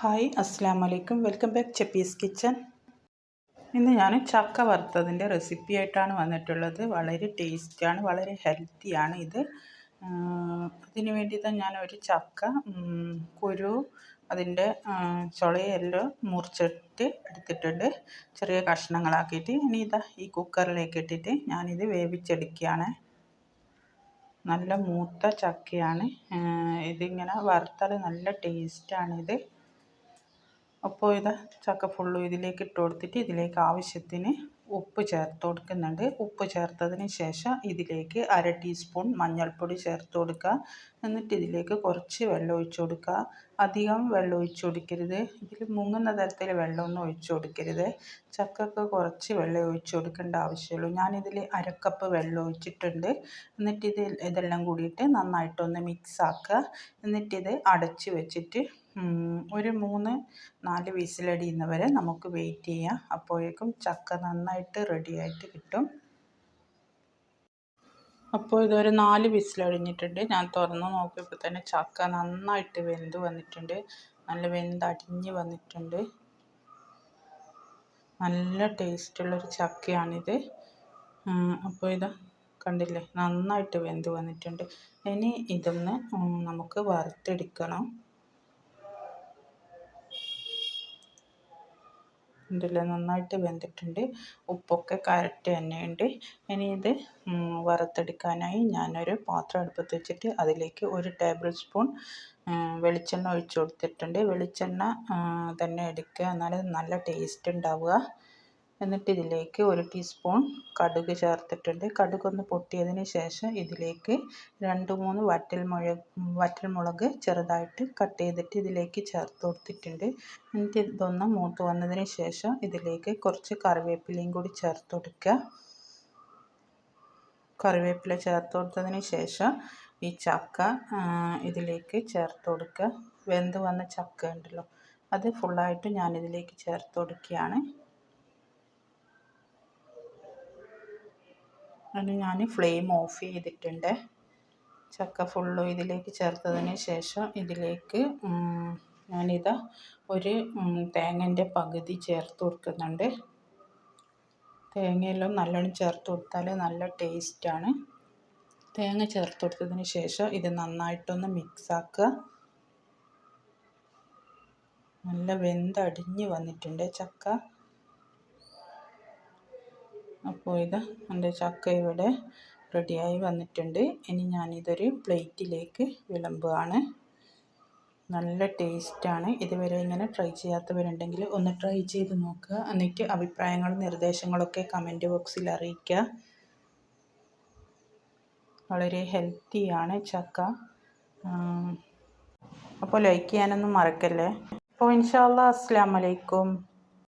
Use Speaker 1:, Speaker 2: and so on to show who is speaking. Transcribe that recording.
Speaker 1: Hi അസ്സാം വലൈക്കും welcome back ചെപ്പീസ് kitchen ഇന്ന് ഞാൻ ചക്ക വറുത്തതിന്റെ റെസിപ്പി ആയിട്ടാണ് വന്നിട്ടുള്ളത്. വളരെ ടേസ്റ്റിയാണ് വളരെ ഹെൽത്തിയാണ് ഇത്. അതിന് വേണ്ടി തന്നെ ഞാൻ ഒരു ചക്ക കുരു അതിന്റെ ചുളയെല്ലാം മുറിച്ചിട്ട് എടുത്തിട്ടുണ്ട്. ചെറിയ കഷ്ണങ്ങളാക്കിയിട്ട്. ഇനി ഇതാ ഈ കുക്കറിലേക്ക് ഇട്ടിട്ട് ഞാനിത് വേവിച്ചെടുക്കുകയാണ്. നല്ല മൂത്ത ചക്കയാണ്. ഇതിങ്ങനെ വറുത്താൽ നല്ല ടേസ്റ്റാണിത്. അപ്പോൾ ഇത് ചക്ക ഫുള്ളും ഇതിലേക്ക് ഇട്ട് കൊടുത്തിട്ട് ഇതിലേക്ക് ആവശ്യത്തിന് ഉപ്പ് ചേർത്ത് കൊടുക്കുന്നുണ്ട്. ഉപ്പ് ചേർത്തതിന് ശേഷം ഇതിലേക്ക് അര ടീസ്പൂൺ മഞ്ഞൾപ്പൊടി ചേർത്ത് കൊടുക്കുക. എന്നിട്ട് ഇതിലേക്ക് കുറച്ച് വെള്ളം ഒഴിച്ച് കൊടുക്കുക. അധികം വെള്ളം ഒഴിച്ച് കൊടുക്കരുത്. ഇതിൽ മുങ്ങുന്ന തരത്തിൽ വെള്ളമൊന്നും ഒഴിച്ച് കൊടുക്കരുത്. ചക്കക്ക് കുറച്ച് വെള്ളം ഒഴിച്ച് കൊടുക്കേണ്ട ആവശ്യമുള്ളൂ. ഞാനിതിൽ അരക്കപ്പ് വെള്ളം ഒഴിച്ചിട്ടുണ്ട്. എന്നിട്ട് ഇത് ഇതെല്ലാം കൂടിയിട്ട് നന്നായിട്ടൊന്ന് മിക്സ് ആക്കുക. എന്നിട്ടിത് അടച്ച് വെച്ചിട്ട് ഒരു മൂന്ന് നാല് വിസിലടിയുന്നവരെ നമുക്ക് വെയിറ്റ് ചെയ്യാം. അപ്പോഴേക്കും ചക്ക നന്നായിട്ട് റെഡിയായിട്ട് കിട്ടും. അപ്പോൾ ഇതൊരു നാല് വിസിലടിഞ്ഞിട്ടുണ്ട് ഞാൻ തുറന്ന് നോക്കിയപ്പോൾ തന്നെ ചക്ക നന്നായിട്ട് വെന്ത് വന്നിട്ടുണ്ട്. നല്ല വെന്ത് അടിഞ്ഞ് വന്നിട്ടുണ്ട്. നല്ല ടേസ്റ്റുള്ളൊരു ചക്കയാണിത്. അപ്പോൾ ഇത് കണ്ടില്ലേ? നന്നായിട്ട് വെന്ത് വന്നിട്ടുണ്ട്. ഇനി ഇതൊന്ന് നമുക്ക് വറുത്തെടുക്കണം. ഉണ്ടല്ലോ നന്നായിട്ട് വെന്തിട്ടുണ്ട്. ഉപ്പൊക്കെ കറക്റ്റ് തന്നെയുണ്ട്. ഇനി ഇത് വറുത്തെടുക്കാനായി ഞാനൊരു പാത്രം അടുപ്പത്ത് വെച്ചിട്ട് അതിലേക്ക് ഒരു ടേബിൾ സ്പൂൺ വെളിച്ചെണ്ണ ഒഴിച്ച് കൊടുത്തിട്ടുണ്ട്. വെളിച്ചെണ്ണ തന്നെ എടുക്കുക. എന്നാലേ നല്ല ടേസ്റ്റ് ഉണ്ടാവുക. എന്നിട്ട് ഇതിലേക്ക് ഒരു ടീസ്പൂൺ കടുക് ചേർത്തിട്ടുണ്ട്. കടുക് ഒന്ന് പൊട്ടിയതിന് ശേഷം ഇതിലേക്ക് രണ്ട് മൂന്ന് വറ്റൽമുളക് വറ്റൽമുളക് ചെറുതായിട്ട് കട്ട് ചെയ്തിട്ട് ഇതിലേക്ക് ചേർത്ത് കൊടുത്തിട്ടുണ്ട്. എന്നിട്ട് ഇതൊന്ന് മൂത്ത് വന്നതിന് ശേഷം ഇതിലേക്ക് കുറച്ച് കറിവേപ്പിലയും കൂടി ചേർത്ത് കൊടുക്കുക. കറിവേപ്പില ചേർത്ത് കൊടുത്തതിന് ശേഷം ഈ ചക്ക ഇതിലേക്ക് ചേർത്ത് കൊടുക്കുക. വെന്ത് വന്ന ചക്ക ഉണ്ടല്ലോ അത് ഫുള്ളായിട്ട് ഞാനിതിലേക്ക് ചേർത്ത് കൊടുക്കുകയാണ്. അത് ഞാൻ ഫ്ലെയിം ഓഫ് ചെയ്തിട്ടുണ്ട്. ചക്ക ഫുള്ളും ഇതിലേക്ക് ചേർത്തതിന് ശേഷം ഇതിലേക്ക് ഞാനിതാ ഒരു തേങ്ങന്റെ പകുതി ചേർത്ത് കൊടുക്കുന്നുണ്ട്. തേങ്ങയെല്ലാം നല്ലോണം ചേർത്ത് കൊടുത്താൽ നല്ല ടേസ്റ്റാണ് തേങ്ങ ചേർത്ത് കൊടുത്തതിന് ശേഷം ഇത് നന്നായിട്ടൊന്ന് മിക്സാക്കുക നല്ല വെന്തടിഞ്ഞ് വന്നിട്ടുണ്ട് ചക്ക. അപ്പോൾ ഇത് എന്റെ ചക്ക ഇവിടെ റെഡിയായി വന്നിട്ടുണ്ട്. ഇനി ഞാനിതൊരു പ്ലേറ്റിലേക്ക് വിളമ്പുകയാണ് നല്ല ടേസ്റ്റാണ്. ഇതുവരെ ഇങ്ങനെ ട്രൈ ചെയ്യാത്തവരുണ്ടെങ്കിൽ ഒന്ന് ട്രൈ ചെയ്ത് നോക്കുക. എന്നിട്ട് അഭിപ്രായങ്ങളും നിർദ്ദേശങ്ങളൊക്കെ കമന്റ് ബോക്സിൽ അറിയിക്കുക. വളരെ ഹെൽത്തിയാണ് ചക്ക. അപ്പോൾ ലൈക്ക് ചെയ്യാനൊന്നും മറക്കല്ലേ. അപ്പോൾ ഇൻഷാല്ലാ അസ്സാം വലൈക്കും